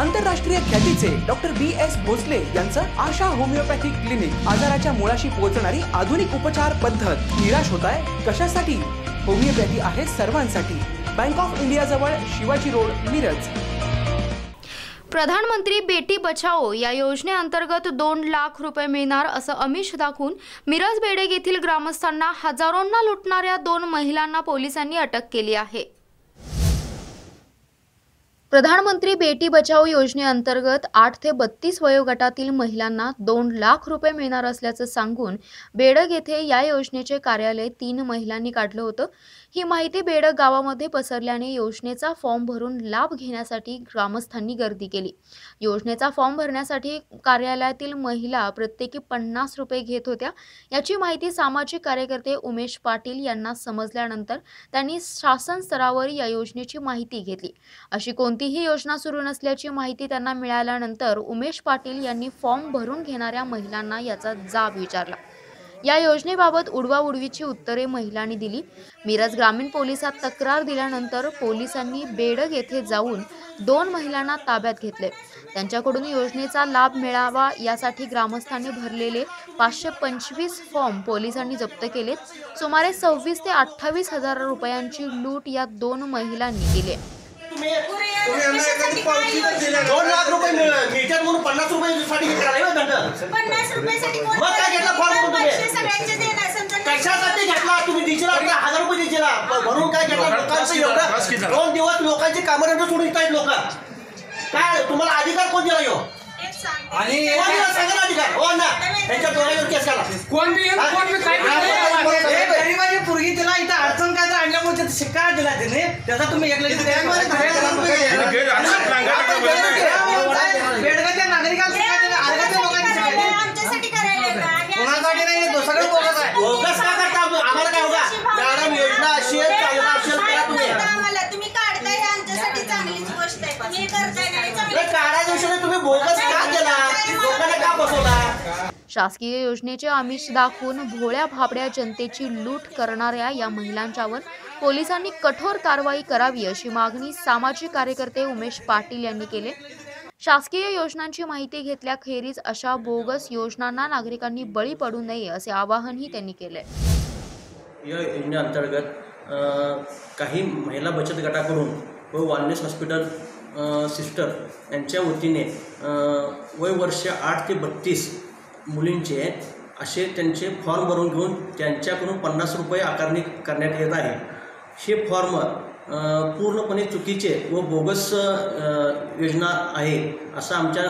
आंतरराष्ट्रीय ख्यातीचे doctor B S Bhosale यांचं आशा होमिओपॅथिक क्लिनिक आजाराच्या मुळाशी पोहोचणारी आधुनिक उपचार पद्धत. निराश होत आहे कशासाठी? होमिओपॅथी आहे सर्वांसाठी. बँक ऑफ इंडिया जवळ शिवाजी रोड मिरज. प्रधानमंत्री बेटी बचाओ या योजनेअंतर्गत दोन लाख रुपये मिळणार असं अमिष दाखवून मिरज बेडेग येथील ग्रामस्थांना हजारोंना लुटणाऱ्या दोन महिलांना पोलिसांनी अटक केली आहे. प्रधानमंत्री बेटी बचाओ योजनेअंतर्गत आठ ते बत्तीस वयोगटातील महिलांना दोन लाख रुपये मिळणार असल्याचं सांगून बेडग येथे या योजनेचे कार्यालय तीन महिलांनी काढलं होतं. ही माहिती बेडग गावामध्ये पसरल्याने योजनेचा फॉर्म भरून लाभ घेण्यासाठी ग्रामस्थांनी गर्दी केली. योजनेचा फॉर्म भरण्यासाठी कार्यालयातील महिला प्रत्येकी पन्नास रुपये घेत होत्या. याची माहिती सामाजिक कार्यकर्ते उमेश पाटील यांना समजल्यानंतर त्यांनी शासन स्तरावर या योजनेची माहिती घेतली. अशी कोणतीही योजना सुरू नसल्याची माहिती त्यांना मिळाल्यानंतर उमेश पाटील यांनी फॉर्म भरून घेणाऱ्या महिलांना याचा जाब विचारला. या योजनेबाबत उडवाउडवीची उत्तरे महिलांनी दिली. मिरज ग्रामीण पोलिसात तक्रार दिल्यानंतर पोलिसांनी बेडग येथे जाऊन दोन महिलांना ताब्यात घेतले. त्यांच्याकडून योजनेचा लाभ मिळावा यासाठी ग्रामस्थांनी भरलेले पाचशे पंचवीस फॉर्म पोलिसांनी जप्त केलेत सुमारे सव्वीस ते अठ्ठावीस हजार रुपयांची लूट या दोन महिलांनी केली दोन लाख रुपये मिळतात म्हणून पन्नास रुपये साठी घेतला नाही बा दंड. पन्नास रुपयासाठी कोण मग काय घेतला फॉर्म भरून तुम्ही? पैसे सगळ्यांचे देणार समजा नाही. कशासाठी घेतला? तुम्ही दिशीला आपला? हजार रुपये दिशीला भरून काय घेतला? लोकांचं एवढं दोन दिवस लोकांची कामं रंग सोडून लोक. काय? तुम्हाला अधिकार कोण दिला यो? एक सांग. आणि कोण दिला? सांगा ना अधिकार. हो ना. त्यांच्या दोघांवर केस करा कोण बी कोण बी काय हा, हे गरीबाची पोरगी तिला इथं अडचण काय तर आणल्यामुळे त्याचा शिक्का दिला त्याने त्याचा तुम्ही एक लक्ष बेडगाच्या नागरिकांना आमच्यासाठी करायला? हे कोणासाठी नाही हे सगळं बोलत आहे बोगस का करता आम्हाला काय होगा मॅडम योजना अशी आहे चांगला असेल करा तुम्ही माहीत नाही आम्हाला तुम्ही काढताय हे आमच्यासाठी चांगलीच गोष्ट आहे तुम्ही करताय नाही अरे चांगली काढा दिवशी तुम्ही बोगस का केला लोकांना का बसवला शासकीय योजनेचे आमिष दाखवून भोळ्या भाबड्या जनतेची लूट करणाऱ्या या महिलांच्यावर पोलिसांनी कठोर कारवाई करावी अशी मागणी सामाजिक कार्यकर्ते उमेश पाटील यांनी केले. शासकीय योजनांची माहिती घेतल्याखेरीज अशा बोगस योजनांना नागरिकांनी बळी पडू नये असे आवाहनही त्यांनी केले. या योजनेअंतर्गत काही महिला बचत गटाकडून व वालनेस हॉस्पिटल सिस्टर यांच्या वतीने वय वर्ष आठ ते बत्तीस मुलींचे असे त्यांचे फॉर्म भरून घेऊन त्यांच्याकडून पन्नास रुपये आकारणी करण्यात येत आहे. हे फॉर्म पूर्णपणे चुकीचे व बोगस योजना आहे असं आमच्या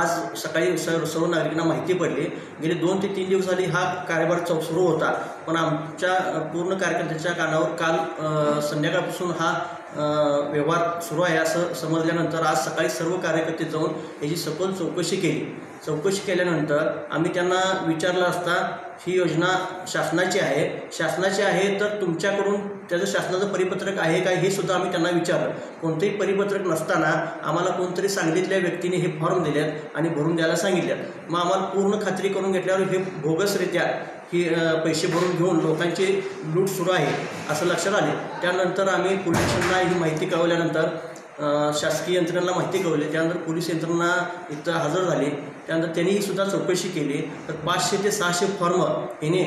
आज सकाळी सर्व सर्व नागरिकांना माहिती पडली. गेले दोन ते तीन दिवस झाली हा कारभार चौ सुरू होता. पण आमच्या पूर्ण कार्यकर्त्यांच्या कानावर काल संध्याकाळपासून हा व्यवहार सुरू आहे असं समजल्यानंतर आज सकाळी सर्व कार्यकर्ते जाऊन याची सखोल चौकशी केली. चौकशी केल्यानंतर आम्ही त्यांना विचारलं असता ही योजना शासनाची आहे. शासनाची आहे तर तुमच्याकडून त्याचं शासनाचं परिपत्रक आहे का? हे सुद्धा आम्ही त्यांना विचारलं. कोणतंही परिपत्रक नसताना आम्हाला कोणतरी सांगितल्या व्यक्तीने हे फॉर्म दिलेत आणि भरून द्यायला सांगितल्यात मग आम्हाला पूर्ण खात्री करून घेतल्यावर हे भोगसरित्या ही पैसे भरून घेऊन लोकांची लूट सुरू आहे असं लक्षात आले. त्यानंतर आम्ही पोलिसांना ही माहिती कळवल्यानंतर शासकीय यंत्रणांना माहिती कळवली. त्यानंतर पोलीस यंत्रणा इथं हजर झाली. त्यानंतर त्यांनीही सुद्धा चौकशी केली. तर पाचशे ते सहाशे फॉर्म हिने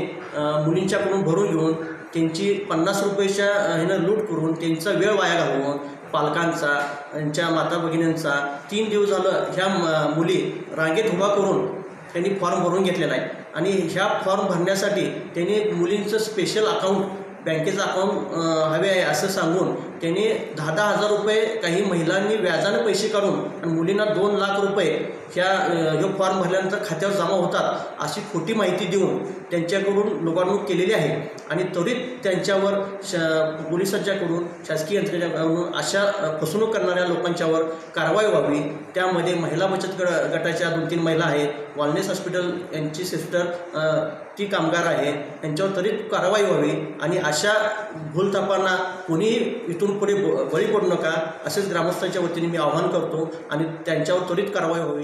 मुलींच्याकडून भरून घेऊन त्यांची पन्नास रुपयेच्या ह्यानं लूट करून त्यांचा वेळ वाया घालवून पालकांचा त्यांच्या माता भगिनींचा तीन दिवस झालं ह्या म- मुली रांगेत उभा करून त्यांनी फॉर्म भरून घेतलेला आहे. आणि ह्या फॉर्म भरण्यासाठी त्यांनी मुलींचं स्पेशल अकाउंट बँकेचं अकाउंट हवे आहे असं सांगून त्यांनी दहा दहा हजार रुपये काही महिलांनी व्याजानं पैसे काढून आणि मुलींना दोन लाख रुपये ह्या जो फॉर्म भरल्यानंतर खात्यावर जमा होतात अशी खोटी माहिती देऊन त्यांच्याकडून लोकांनी केलेली आहे. आणि त्वरित त्यांच्यावर श पोलिसांच्याकडून शासकीय यंत्रणेकडून अशा फसवणूक करणाऱ्या लोकांच्यावर कारवाई व्हावी. त्यामध्ये महिला बचत गट गटाच्या दोन तीन महिला आहेत. वॉलनेस हॉस्पिटल यांची सिस्टर ती कामगार आहे. यांच्यावर त्वरित कारवाई व्हावी आणि अशा भूलथापांना कोणीही इथून पुढे बळी पडू नका असेच ग्रामस्थांच्या वतीने मी आवाहन करतो आणि त्यांच्यावर त्वरित कारवाई व्हावी.